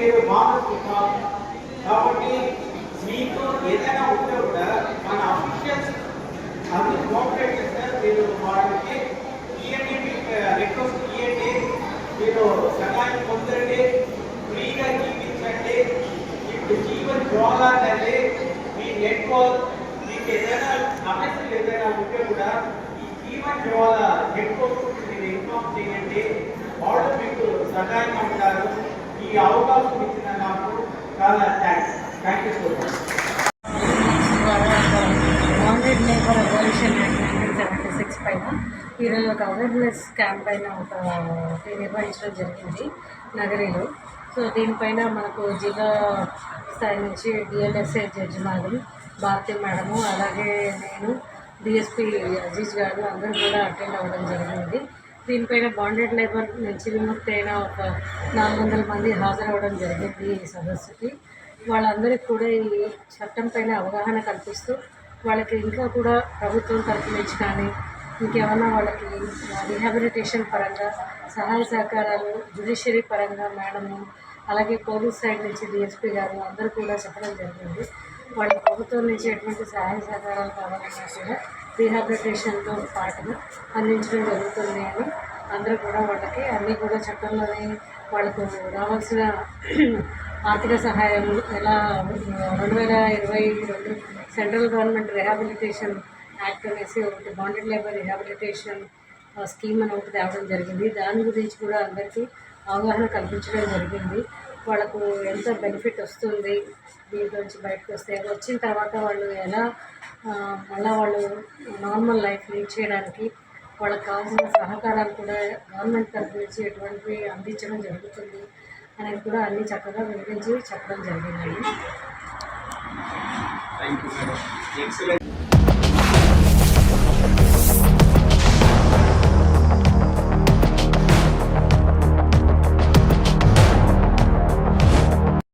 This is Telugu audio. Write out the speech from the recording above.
పేరు మానస్ కాబట్టి మీకు ఏదైనా ఉంటే కూడా మన అఫీషియల్స్ అన్ని కోఆపరేట్ చేస్తారు మీరు వాళ్ళకి ఇవన్నీ రిక్వెస్ట్ ఇవ్వండి మీరు సహాయం పొందండి ఫ్రీగా జీవించండి. ఇప్పుడు జీవన్ పోవాలంటే మీ నెట్వర్క్ మీకు ఏదైనా సమస్యలు ఏదైనా ఉంటే కూడా ఈ జీవన్ జ్వాల నెట్వర్క్ మీరు ఇన్ఫార్మ్ చేయండి. వాళ్ళు మీకు సహాయం ఈ అవకాశం ఇచ్చిన నాకు చాలా thanks thank you so much bonded labour abolition nineteen seventy six పైన ఈరోజు ఒక అవేర్నెస్ క్యాంప్ పైన ఒక నిర్వహించడం జరిగింది నగరిలో. సో దీనిపైన మనకు జిల్లా స్థాయి నుంచి DLSA judge madam Bharati madam అలాగే నేను డిఎస్పి అజీజ్ గారు అందరూ కూడా అటెండ్ అవ్వడం జరిగింది. దీనిపైన బాండెడ్ లేబర్ నుంచి విముక్తి అయిన ఒక నాలుగు వందల మంది హాజరవ్వడం జరిగింది ఈ సదస్సుకి. వాళ్ళందరికీ కూడా ఈ చట్టం పైన అవగాహన కల్పిస్తూ వాళ్ళకి ఇంకా కూడా ప్రభుత్వం తరపు నుంచి కానీ ఇంకేమన్నా వాళ్ళకి రీహాబిలిటేషన్ పరంగా సహాయ సహకారాలు జ్యుడిషియరీ పరంగా మేడము అలాగే పోలీస్ సైడ్ నుంచి డిఎస్పీ గారు అందరూ కూడా చెప్పడం జరిగింది. వాళ్ళ ప్రభుత్వం నుంచి ఎటువంటి సహాయ సహకారాలు కావాలన్నా కూడా రీహాబిలిటేషన్తో పాటుగా అందించడం జరుగుతుంది అని అందరూ కూడా వాళ్ళకి అన్నీ కూడా చట్టంలోనే వాళ్ళకు రావాల్సిన ఆర్థిక సహాయం ఎలా రెండు వేల ఇరవై రెండు సెంట్రల్ గవర్నమెంట్ రిహాబిలిటేషన్ యాక్ట్ అనేసి ఒకటి బాండెడ్ లేబర్ రిహాబిలిటేషన్ స్కీమ్ అని ఒకటి తేవడం జరిగింది. దాని గురించి కూడా అందరికీ అవగాహన కల్పించడం జరిగింది. వాళ్ళకు ఎంత బెనిఫిట్ వస్తుంది. దీంట్లోంచి బయటకు వస్తే వచ్చిన తర్వాత వాళ్ళు ఎలా మళ్ళీ వాళ్ళు నార్మల్ లైఫ్ లీడ్ చేయడానికి వాళ్ళకి కావాల్సిన సహకారాలు కూడా గవర్నమెంట్ తరఫు నుంచి ఎటువంటివి అందించడం జరుగుతుంది అనేది కూడా అన్ని చక్కగా వివరించి చెప్పడం జరిగింది